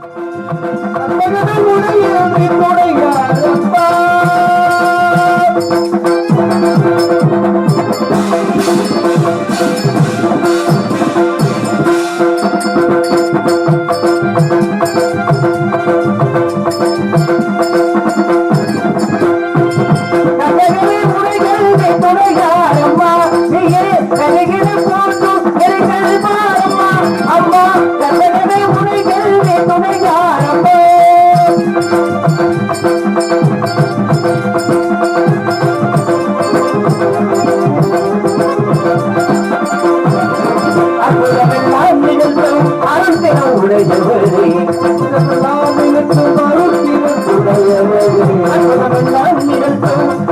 அம்மா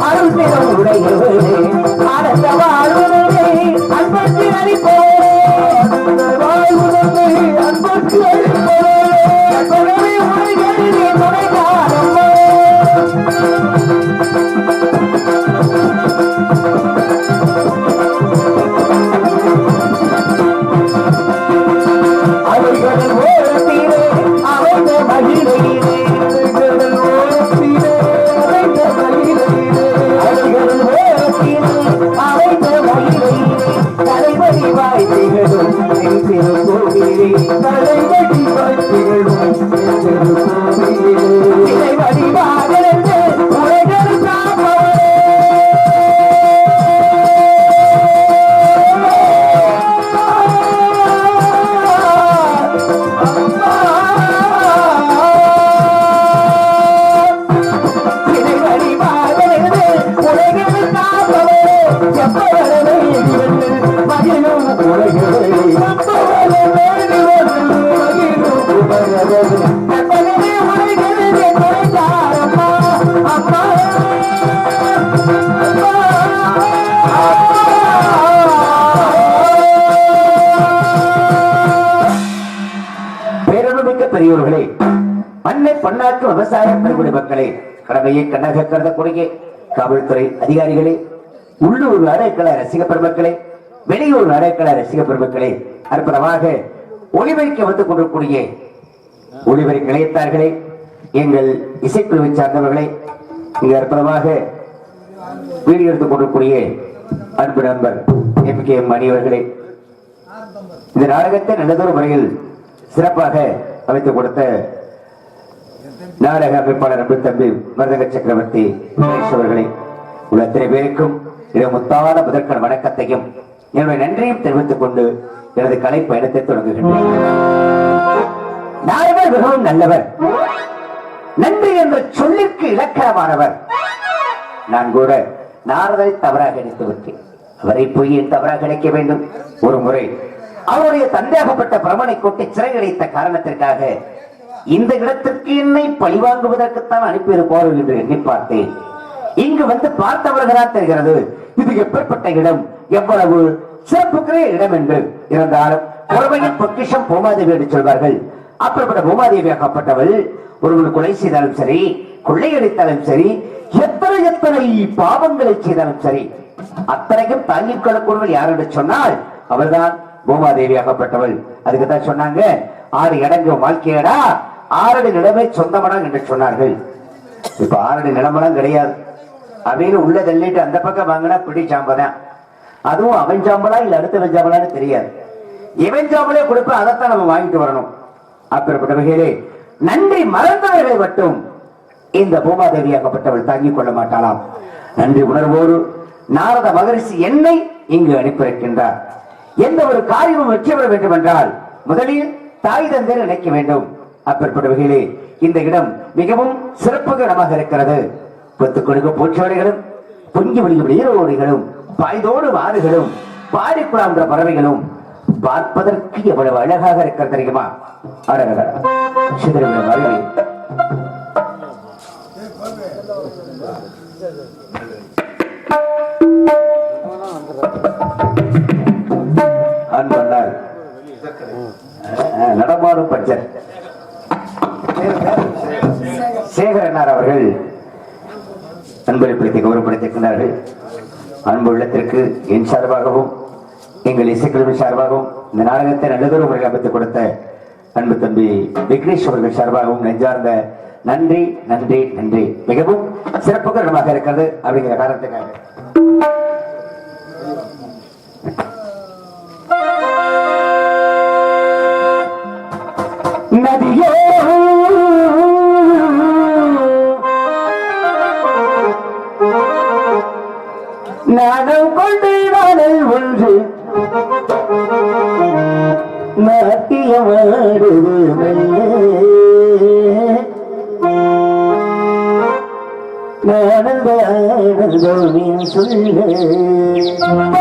அருள் பெறும் உடையவர் கண்ணக காவல்துறை அதிகாரிகளே உள்ளூர் நாடகக்கல ரசிக பெருமக்களே வெளியூர் நாடகக்கல ரசிக பெருமக்களே அற்புதமாக ஒளிபரிக்க வந்து கொண்டிருக்கூடிய ஒளிபரி நிலையத்தார்களே எங்கள் இசைக்குழுவை சார்ந்தவர்களே இங்கு அற்புதமாக வீடியோ எடுத்துக் கொண்டிருக்கூடிய அன்பு நண்பர் எம். கே. மணி அவர்களே இந்த நாடகத்தை நல்லதொரு முறையில் சிறப்பாக அமைத்துக் கொடுத்த நாடக அமைப்பாளர் அன்பு தம்பி மருதக சக்கரவர்த்தி சுரேஷ் அவர்களே உள்ள அத்தனை பேருக்கும் முத்தான முதற்கண் வணக்கத்தையும் என்னுடைய நன்றியும் தெரிவித்துக் கொண்டு எனது கலை பயணத்தை தொடங்குகின்றேன். மிகவும் நல்லவர். நன்றி என்ற சொல்லிற்கு இலக்கணமானவர். நான் கூட நாரதரை தவறாக நினைத்து விட்டேன். அவரை போய் என் தவறாக நினைக்க வேண்டும்? ஒரு முறை அவருடைய தந்தையாகப்பட்ட பிரமனை கொட்டி சிறை கிடைத்த காரணத்திற்காக இந்த இடத்திற்கு என்னை பழிவாங்குவதற்குத்தான் அனுப்பியிருப்பார்கள் என்று எண்ணி பார்த்தேன். இங்கு வந்து பார்த்தவர்களாக தெரிகிறது இது எப்பேற்பட்ட இடம்? எவ்வளவு? சிறப்புக்குரிய இடம் என்று. இருந்தாலும் புறமையின் பொக்கிஷம் பூமாதேவி என்று சொல்வார்கள். அப்படிப்பட்ட பூமாதேவியாகப்பட்டவள் ஒருவன் கொலை செய்தாலும் சரி கொள்ளையடித்தாலும் சரி எத்தனை எத்தனை பாவங்களை செய்தாலும் சரி அத்தனைக்கும் தாங்கிக் கொள்ளக்கூடியவள் யார் என்று சொன்னால் அவள்தான் பூமாதேவியாகப்பட்டவள் அதுக்கு தான் சொன்னாங்க ஆறு இடங்கு வாழ்க்கையடா ஆறடி நிலமே சொந்தமடம் என்று சொன்னார்கள். இப்ப ஆறடி நிலமெல்லாம் கிடையாது. அப்படின்னு உள்ள தள்ளிட்டு அந்த பக்கம் வாங்கினா பிடி சாம்பதான். அதுவும் அவன் சாம்பலா இல்ல அடுத்த சாம்பலான்னு தெரியாது. இவன் சாம்பலே கொடுப்ப அதைத்தான் நம்ம வாங்கிட்டு வரணும். அப்படிப்பட்ட வகையிலே நன்றி மறந்தவர்களை மட்டும் இந்த பூமாதேவியாகப்பட்டவள் தாங்கிக் கொள்ள மாட்டாளாம். நன்றி உணர்வோடு நாரத மகரிஷி என்னை இங்கு அனுப்பியிருக்கின்றார். எந்த ஒரு காரியமும் வெற்றி பெற வேண்டும் என்றால் முதலில் தாய் தந்தை நினைக்க வேண்டும். அப்பேற்பட்ட வகையிலே இந்த இடம் மிகவும் சிறப்புக இடமாக இருக்கிறது. பத்து கொடுக்க பூச்சோடைகளும் பொங்கி விழியும் நீரோடைகளும் பாய்தோடு ஆறுகளும் பாடிக்குழான்ற பறவைகளும் பார்ப்பதற்கு எவ்வளவு அழகாக இருக்கிறது தெரியுமா? அஹ், நடமாடும் பட்சர் சேகரனார் அவர்கள் அன்பளிப்படுத்தி கௌரவப்படுத்திருக்கிறார்கள் அன்பு உள்ளத்திற்கு என் சார்பாகவும் எங்கள் இசைக்குழுவின் சார்பாகவும் இந்த நாடகத்தை நல்லதொரு முறையில் அமைத்துக் கொடுத்த அன்பு தம்பி விக்னேஷ் அவர்கள் சார்பாகவும் நெஞ்சார்ந்த நன்றி நன்றி நன்றி. மிகவும் சிறப்புகரமாக இருக்கிறது அப்படிங்கிற காரணத்துக்காக. நாட்டியமாடுது ஆனந்தோவின் சொல்ல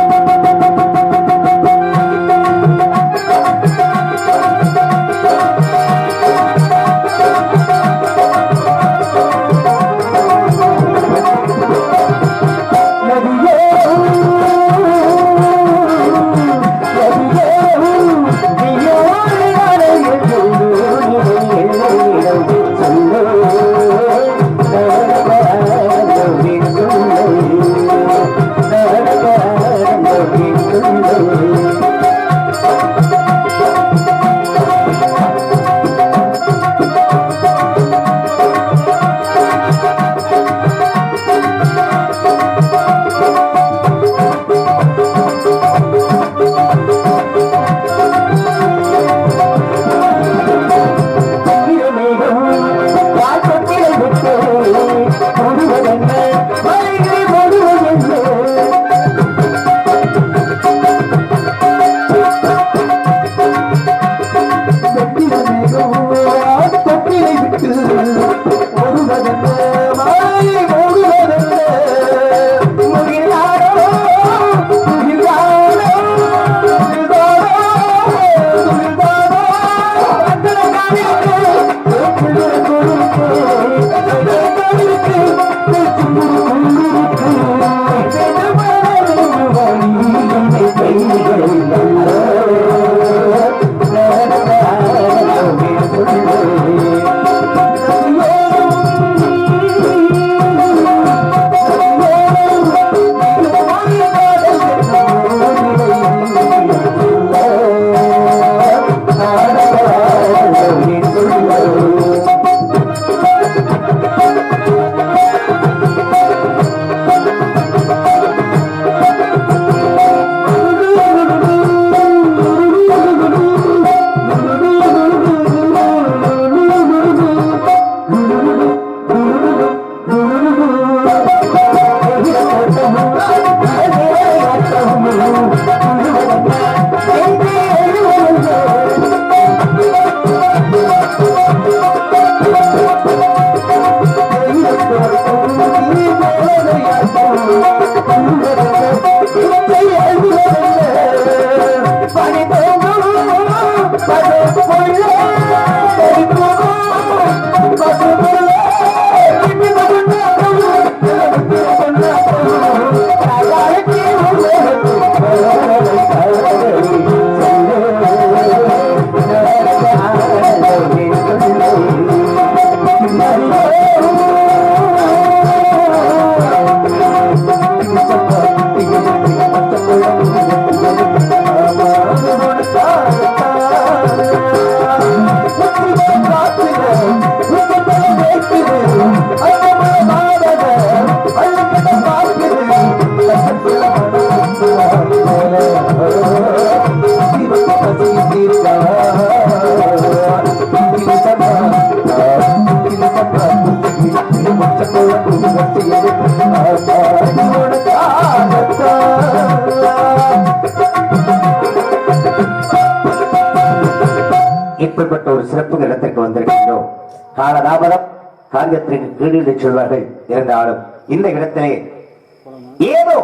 காலதாமதம் காரியத்திற்கு கீழில் சொல்வார்கள் இருந்தாலும் இந்த இடத்திலே ஏதோ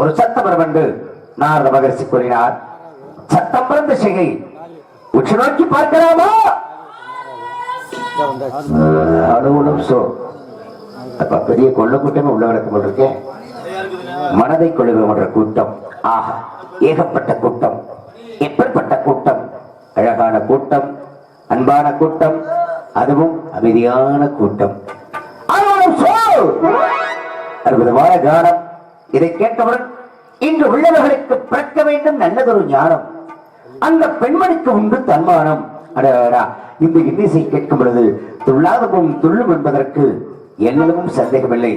ஒரு சத்தமரம் என்று நாரத மகர்ஷி கூறினார். சத்தம் பிறந்த சிகை உற்று நோக்கி பார்க்கலாமா? அனுகுணம் சோ. அப்ப பெரிய கொள்ள கூட்டமே உள்ள நடக்கும் இருக்கேன் மனதை கொள்ளுகின்ற கூட்டம். ஆக ஏகப்பட்ட கூட்டம். எப்படிப்பட்ட கூட்டம்? அழகான கூட்டம் அன்பான கூட்டம் அதுவும் அமைதியான கூட்டம். அற்புதமான கானம் இதை கேட்டவுடன் இன்று உள்ளவர்களுக்கு பிறக்க வேண்டும் நல்லதொரு ஞானம். அந்த பெண்மணிக்கு உண்டு தன்மானம். அடடா இந்த இன்னிசை கேட்கும் பொழுது துள்ளாதமும் துள்ளும் என்பதற்கு என்னவும் சந்தேகமில்லை.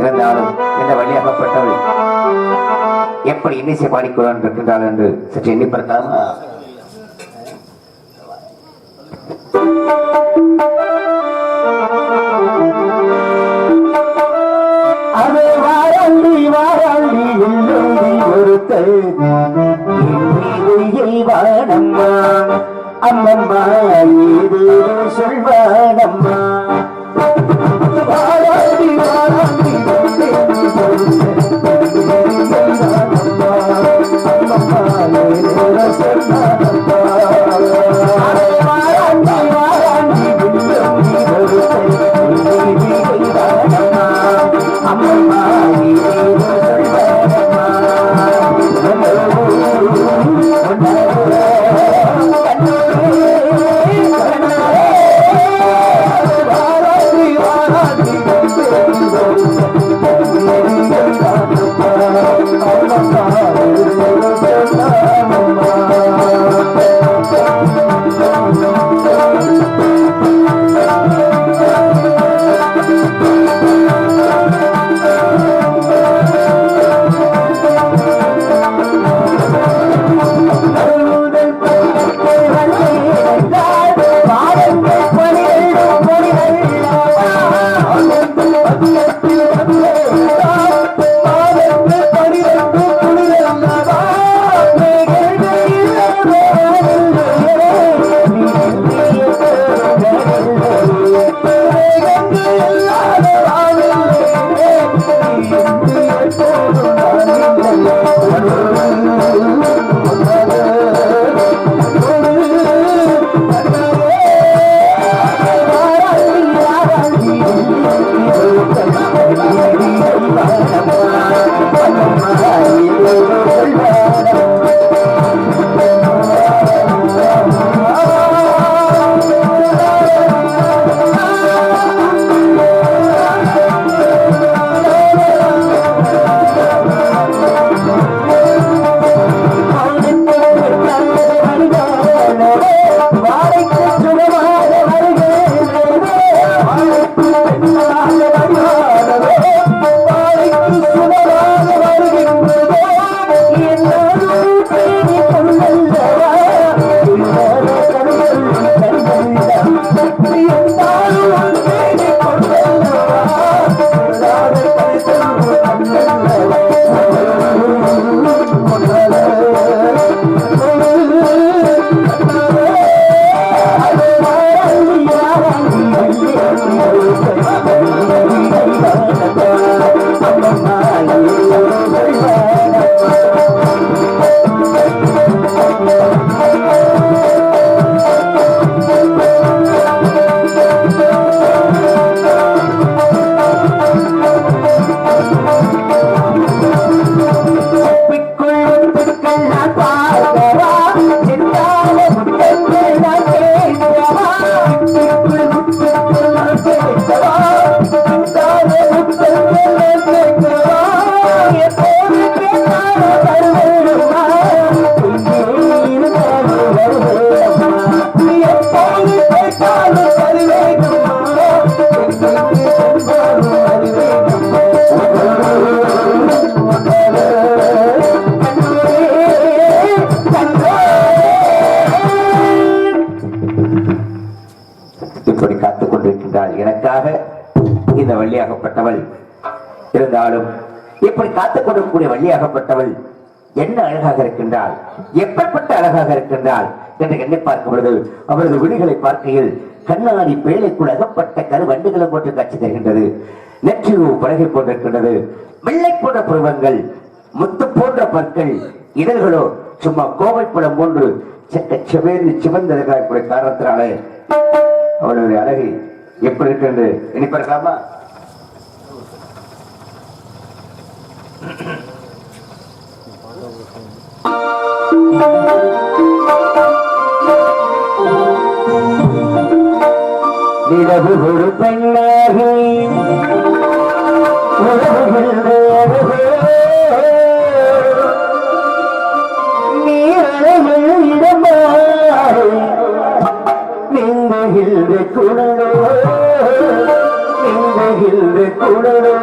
இருந்தாலும் இந்த வழியாகப்பட்டவள் எப்படி இன்னிசை பாடிக்கொள்ளான் இருக்கின்றாள் என்று சற்று எண்ணி பார்க்கலாமா? எல்லோடி ஒருத்தர் வானம்மா அம்மம்மா ஏதோ சொல்வானம்மா. கொண்டிருக்கின்றாள் இந்த வள்ளியாகப்பட்டவள் இருந்தாலும் இப்படி காத்துக் கொண்டிருக்கக்கூடிய வள்ளியாகப்பட்டவள் என்ன அழகாக இருக்கின்றாள்? எப்படிப்பட்ட அழகாக இருக்கின்றாள் என்று எண்ணி பார்க்கும் பொழுது அவரது விழிகளை பார்க்கையில் கண்ணாடி பேழைக்குள் அகப்பட்ட கருவண்டுகளை போட்டு காட்சி தருகின்றது. நெற்றிவு பழகை போன்றிருக்கின்றது வெள்ளை போன்ற புருவங்கள் முத்து போன்ற பற்கள் இதழ்களோ சும்மா கோவை படம் போன்று செக்க செவேந்து சிவந்ததற்காக காரணத்தினாலே அவளுடைய அழகை எப்படி இருக்கு எண்ணி பார்க்கலாமா இரவு ஒரு பெண்ணாகி உறவுகின்ற அழகே. நீ இடமாறு ನಿಂದಹಿಲ್ದ ಕುಣಡು ನಿಂದಹಿಲ್ದ ಕುಣಡು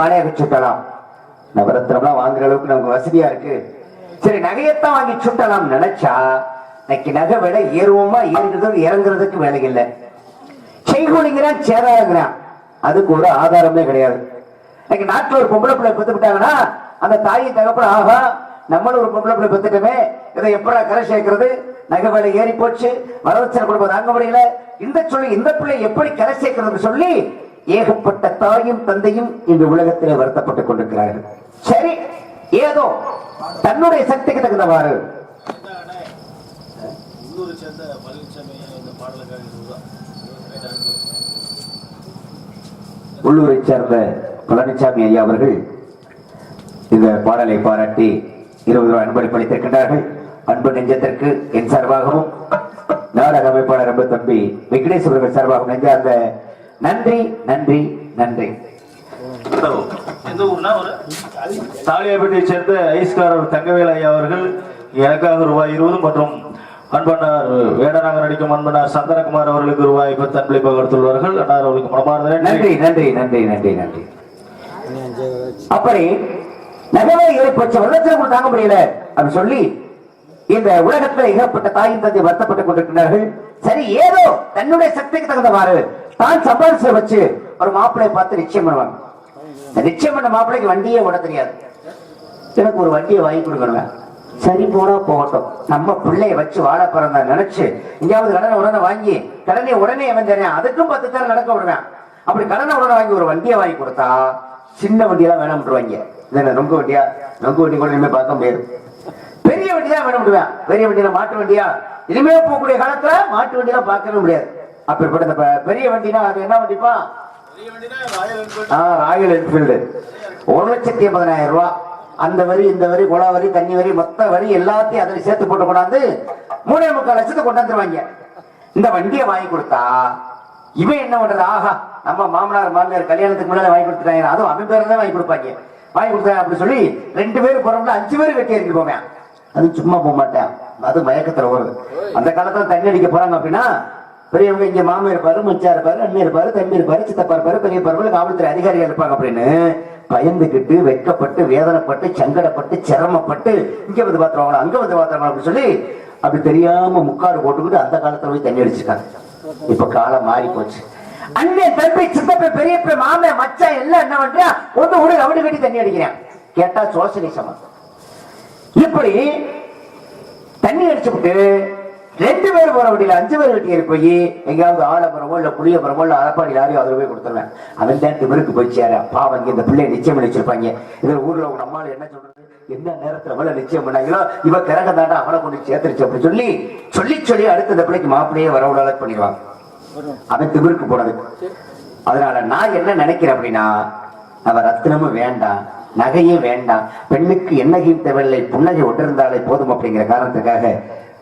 மாலையாக சுட்டலாம் நவரத்தினம்லாம் வாங்குற அளவுக்கு நமக்கு வசதியா இருக்கு. சரி நகையத்தான் வாங்கி சுட்டலாம் நினைச்சா இன்னைக்கு நகை விலை ஏறுவோமா ஏறுகிறது இறங்குறதுக்கு வேலை இல்லை. செய்கூலிங்கிறான் சேராங்கிறான் அதுக்கு ஒரு ஆதாரமே கிடையாது. இன்னைக்கு நாட்டுல ஒரு பொம்பளை பிள்ளை பெத்து விட்டாங்கன்னா அந்த தாயை தகப்பன ஆகா நம்மளும் ஒரு பொம்பளை பிள்ளை பெத்துட்டோமே இதை எப்படா கரை சேர்க்கிறது? நகை விலை ஏறி போச்சு வரதட்சணை கொடுப்பது தாங்க முடியல. இந்த சொல்லி இந்த பிள்ளை எப்படி கரை சேர்க்கறதுன்னு சொல்லி ஏகப்பட்ட தாயும் தந்தையும் இந்த உலகத்திலே வருத்தப்பட்டுக் கொண்டிருக்கிறார்கள். சரி ஏதோ தன்னுடைய சக்திக்கு தகுந்தவாறு. உள்ளூரை சேர்ந்த பழனிசாமி ஐயா அவர்கள் இந்த பாடலை பாராட்டி இருபது ரூபாய் அன்பளிப்பு அளித்திருக்கின்றார்கள். அன்பு நெஞ்சத்திற்கு என் சார்பாகவும் நாடக அமைப்பாளர் அன்பு தம்பி விக்னேஷ் அவர்கள் சார்பாகவும் நெஞ்சார்ந்த நன்றி நன்றி நன்றி. தாலியாபேட்டையை சேர்ந்த ஐஸ்காரர் தங்கவேல் ஐயா அவர்கள் எனக்காக ரூபாய் இருபது மற்றும் அன்பனார் வேடனாக நடிக்கும் அன்பனார் சந்தனகுமார் அவர்களுக்கு ரூபாய் பத்து அன்பளிப்பாக கொடுத்துள்ளார்கள். அன்னார் அவர்களுக்கு மனமார்ந்த நன்றி. நன்றி நன்றி நன்றி நன்றி அப்படி நகவே ஏற்பட்ட வெள்ளத்தில் கூட தாங்க முடியல அப்படின்னு சொல்லி இந்த உலகத்துல ஏகப்பட்ட தாயின் தந்தை வருத்தப்பட்டுக் கொண்டிருக்கிறார்கள். சரி ஏதோ தன்னுடைய சக்திக்கு தகுந்தவாறு தான் சம்பாதிச்சு வச்சு ஒரு மாப்பிள்ளையை பார்த்து நிச்சயம் பண்ணுவாங்க. நிச்சயம் பண்ண மாப்பிளைக்கு வண்டியே ஓட தெரியாது. எனக்கு ஒரு வண்டியை வாங்கி கொடுக்கணும் சரி போனா போகட்டும். நம்ம பிள்ளைய வச்சு வாழ பிறந்த நினைச்சு எங்கேயாவது கடனை உடனே வாங்கி கடனை உடனே அவன் அதுக்கும் பத்து தரம் நடக்க விடுவேன். அப்படி கடனை உடனே வாங்கி ஒரு வண்டியை வாங்கி கொடுத்தா சின்ன வண்டியெல்லாம் வேணாம் விட்டுருவாங்க. இதென்ன ரொம்ப வண்டியா? ரொம்ப வண்டி கூட இனிமே பார்க்க முடியாது. பெரிய வண்டி தான் வேணும் விடுவேன் பெரிய வண்டியில மாட்டு வண்டியா? இனிமே போகக்கூடிய காலத்துல மாட்டு வண்டியெல்லாம் பார்க்கவே முடியாது. அப்படிப்பட்ட இந்த பெரிய வண்டினா அது என்ன வண்டிப்பா ராயல் என்ஃபீல்டு. ஒரு லட்சத்தி எண்பதனாயிரம் ரூபாய் அந்த வரி இந்த வரி குழா வரி தண்ணி வரி மொத்த வரி எல்லாத்தையும் அதில் சேர்த்து போட்டு கொண்டாந்து மூணே முக்கால் லட்சத்தை கொண்டாந்துருவாங்க. இந்த வண்டியை வாங்கி கொடுத்தா இவன் என்ன பண்றது? ஆஹா நம்ம மாமனார் மாமியார் கல்யாணத்துக்கு முன்னாடி வாங்கி கொடுத்துட்டாங்க. அதுவும் அவன் பேர் தான் வாங்கி கொடுப்பாங்க. வாங்கி கொடுத்தாங்க அப்படி சொல்லி ரெண்டு பேரும் போறோம்ல அஞ்சு பேர் வெட்டி எறிஞ்சு போவேன். அது சும்மா போக மாட்டேன். அது மயக்கத்துல வருது அந்த காலத்துல தண்ணி அடிக்க போறாங்க அப்படின்னா பெரியவங்க இங்க மாமா இருப்பாரு மச்சா இருப்பாரு அண்ணன் இருப்பாரு தம்பி இருப்பாரு சித்தப்பா இருப்பாரு பெரிய பருவம் காவல்துறை அதிகாரிகள் இருப்பாங்க அப்படின்னு பயந்துகிட்டு வெட்கப்பட்டு வேதனைப்பட்டு சங்கடப்பட்டு சிரமப்பட்டு இங்க வந்து பாத்துருவாங்களா அங்க வந்து பாத்துருவாங்க அப்படின்னு சொல்லி அப்படி தெரியாம முக்காடு போட்டுக்கிட்டு அந்த காலத்துல போய் தண்ணி அடிச்சுக்காங்க இப்ப காலம் மாறி போச்சு அண்ணன் தம்பி சித்தப்பா பெரியப்ப மாமே மச்சான் எல்லாம் என்ன பண்றா ஒண்ணு கூட ரவுண்டு கட்டி தண்ணி அடிக்கிறேன். கேட்டா சோசலிசம். இப்படி தண்ணி அடிச்சுக்கிட்டு ரெண்டு பேர் போற வண்டியில அஞ்சு பேர் வெட்டி போய் எங்கேயாவது ஆலப்புறமோ இல்ல புளியப்புறமோ இல்ல அரப்பாடி யாரையும் அதில் போய் கொடுத்துருவேன். அவன் தான் திமிருக்கு போய் சேர. பாவம் இந்த பிள்ளைய நிச்சயம் பண்ணி வச்சிருப்பாங்க. இதுல ஊர்ல உங்க நம்மால என்ன சொல்றது? என்ன நேரத்துல அவளை நிச்சயம் பண்ணாங்களோ இவ கிறக தாண்டா அவனை கொண்டு சேர்த்துருச்சு அப்படின்னு சொல்லி சொல்லி சொல்லி அடுத்த இந்த பிள்ளைக்கு மாப்பிள்ளையே வர விடாத பண்ணிடுவாங்க அவன் திமிருக்கு போனது. அதனால நான் என்ன நினைக்கிறேன் அப்படின்னா அவ ரத்தினமும் வேண்டாம் நகையும் வேண்டாம். பெண்ணுக்கு என்னகையும் தேவையில்லை புன்னகை ஒட்டிருந்தாலே போதும் அப்படிங்கிற காரணத்துக்காக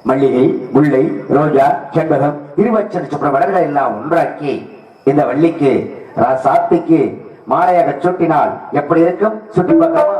மல்லிகை முல்லை ரோஜா செண்பகம் இருவச்சன சுற்ற மலர்களை எல்லாம் ஒன்றாக்கி இந்த வள்ளிக்கு ரா- சாத்திக்கு மாலையாக சுட்டினால் எப்படி இருக்கும்? சுட்டி பக்கமா